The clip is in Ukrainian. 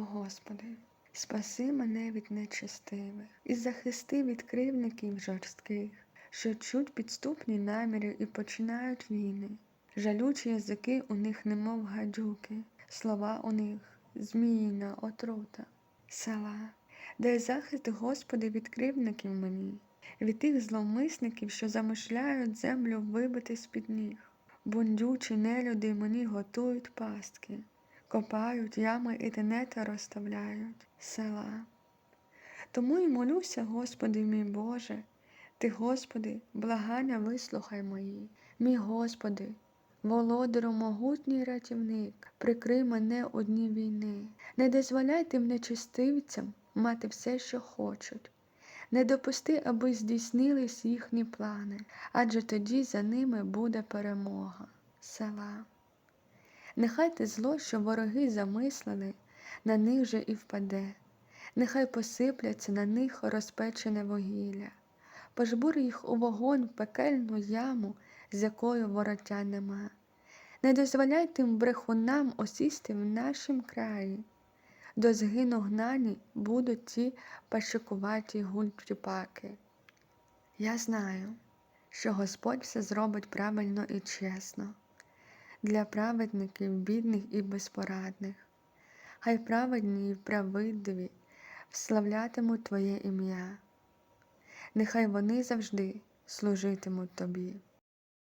Господи, спаси мене від нечестивих і захисти від кривників жорстких, що чуть підступні наміри і починають війни. Жалючі язики у них, немов гадюки, слова у них зміїна отрута. Села, дай захист, Господи, від кривників мені, від тих зловмисників, що замишляють землю вибити з-під ніг. Бундючі нелюди мені готують пастки, копають ями і тенета розставляють села. Тому й молюся, Господи, мій Боже, Ти, Господи, благання вислухай мої, мій Господи, володарю могутній рятівник, прикрий мене у дні війни, не дозволяй тим нечистивцям мати все, що хочуть. Не допусти, аби здійснились їхні плани, адже тоді за ними буде перемога. Села. Нехай те зло, що вороги замислили, на них же і впаде, нехай посипляться на них розпечене вугілля, пожбур їх у вогонь пекельну яму, з якою вороття нема. Не дозволяй тим брехунам осісти в нашім краї. До згину гнані будуть ті пашикуваті гультюпаки. Я знаю, що Господь все зробить правильно і чесно для праведників, бідних і безпорадних. Хай праведні і правидливі вславлятимуть Твоє ім'я. Нехай вони завжди служитимуть Тобі.